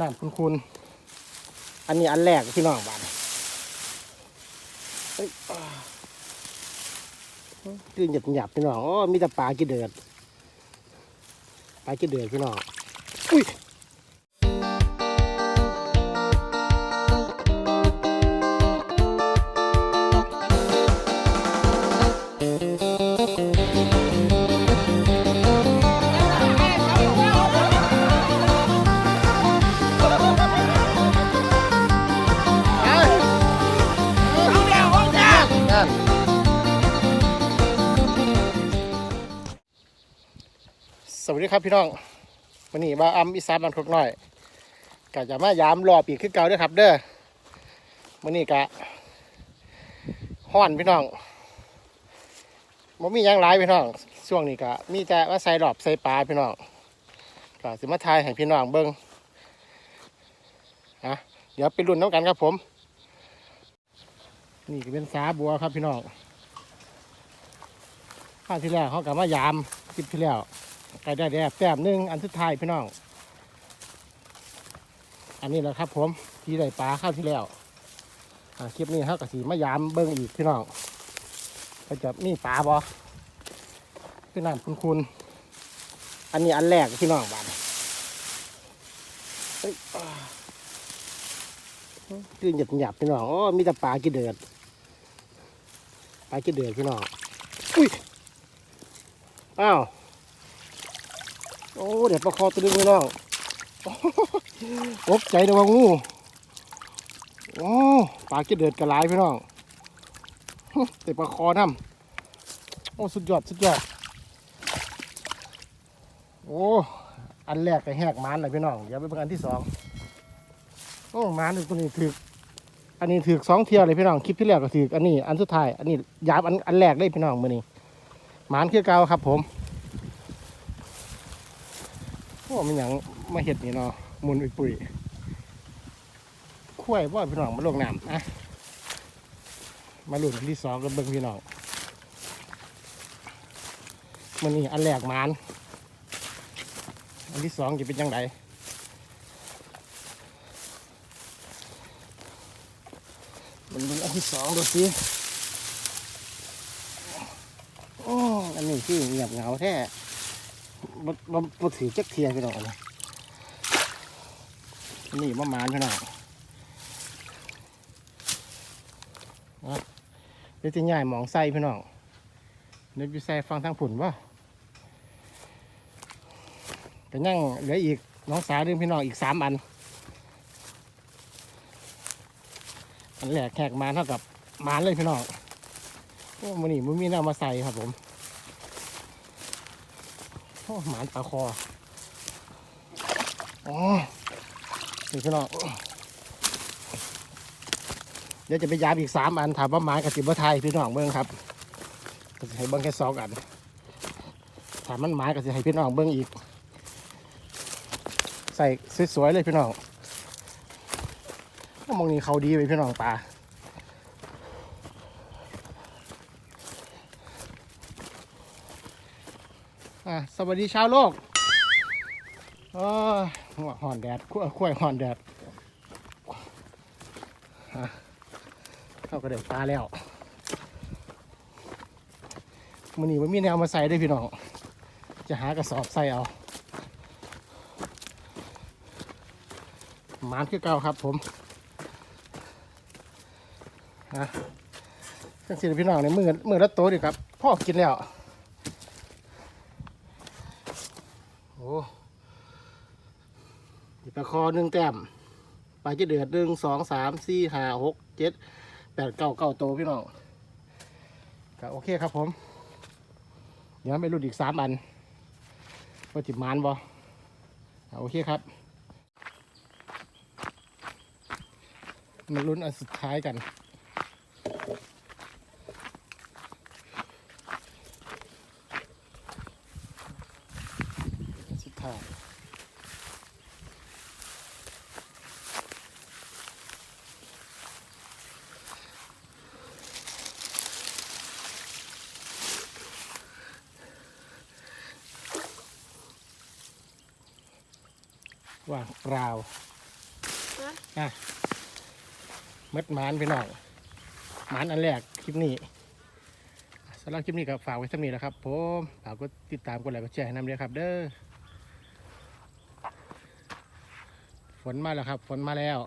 น้ำคุณคุณอันนี้อันแรกพี่น้องบ้านเฮ้ยอ่าคือหยับหยับพี่น้องโอ้มีแต่ปลากี่เดือดปลากี่เดือดพี่น้องอุ้ย วัสดีครับพี่น้องวันนี้บ้าอัมอีสานบางทุกหน่อยกะจะมายามรอบอีกคือเก่าด้วยครับ เด้อวันนี้กะห้อนพี่น้องบ่มียังหลายพี่น้องช่วงนี้กะมีแต่ว่าใส่ดอบใส่ปลาพี่น้องกะสิมาทายให้พี่น้องเบิ่งนะเดี๋ยวไปรุ่นน้ำกันครับผม นี่ก็เป็นสาบัวครับพี่น้องข้าที่แล้วเขากลับมายามคลิปที่แล้ว ไก่ได้แดบแต้มหนึ่งอันสุดท้ายพี่น้อง อันนี้แหละครับ ผมที่ได้ปลาข้าวที่แล้วคลิปนี้เขากับสีมายามเบิ้งอีกพี่น้องก็จะมีปลาบอพี่น้ำคุณคุณอันนี้อันแรกพี่น้องบานเฮ้ยอ่าคือหยับหยับพี่น้องโอ้มีแต่ปลากี่เดือดปลากี่เดือดพี่น้องอุ้ยอ้าว โอ้เดี๋ยวประคอตัวนึงพี่น้องตกใจนะว่างูโอ้ปลาเกี่เดือดกระไรพี่น้องแต่ประคอน้ำโอ้สุดยอดสุดยอดโอ้อันแรกก็แหกมันเลยพี่น้องเดี๋ยวไปเป็นอันที่สองโอ้มันตัวนี้ถืออันนี้ถือสองเที่ยวเลยพี่น้องคลิปที่แล้วก็ถืออันนี้อันสุดท้ายอันนี้ยาบอันอันแรกเลยพี่น้องมือนี้มานคือเก่าครับผม โอ้มันหยังมาเห็ดนี่เนาะมุนอุยปุ๋ยคุ้ยว่าพี่น้องมาลงน้ำอะมาลุ่นอันที่สองกับเบิ้งพี่น้องมือนี้อันแรกมาน อันที่สองจะเป็นยังไงมันเป็นอันที่สองดูสิอ้อันนี้ที่เงียบเหงาแท้ บ่บ่บ่ถือจักเทียพี่น้องอันนี้อันนี่มะมานพี่น้องเดี๋ยวจะย่ายหมองใส่พี่น้องเดี๋ยวจะใส่ฟังทางผุนว่าแต่ยังเหลืออีกน้องสาวเรื่องพี่น้องอีกสามอัน อันแรกแขกมาเท่ากับมาเลยพี่น้องโอ้มันนี่มันมีน้ำมาใส่ครับผม อ้หมานปลาคออ๋อนี่พี่น้องเดี๋ยวจะไปยามอีกสามอันถามว่าหมานกับสิบว่าไทยพี่น้องเบิ้งครับก็สิให้เบิ้งแค่สองอันถามมันหมานกับสิให้พี่น้องเบิ้งอีก ใส่สวยๆเลยพี่น้องก็มองนี่เขาดีไปพี่น้องปลา อะสวัสดีชาวโลกเออหัวหอนแดดขั้วขั้วหอนแดดเข้ากระเด็นปลาแล้วมันนี่มันมีแนวมาใส่ด้วยพี่น้อง จะหากระสอบใส่เอาหมานคือเก่าครับผมนะจังสิพี่น้องในมือมือละโตดิครับพ่อกินแล้ว โอ้ยปลาคอหนึ่งแต้มปลาจะเดือดหนึ่งสองสามสี่ห้าหกเจ็ดแปดเก้าเก้าโตพี่น้องก็โอเคครับผม เดี๋ยวไปรุ่นอีกสามอันว่าจิบมานบอโอเคครับ มาลุ้นอันสุดท้ายกัน ทองว่างเปล่าอะมัดหมานไปหน่อยหมานอันแรกคลิปนี้สำหรับคลิปนี้ก็ฝากไว้สักนี้นะครับผมฝากกดติดตามกดไลค์กดแชร์ให้น้ำเด้อครับเด้อ ฝนมาแล้วครับ ฝนมาแล้ว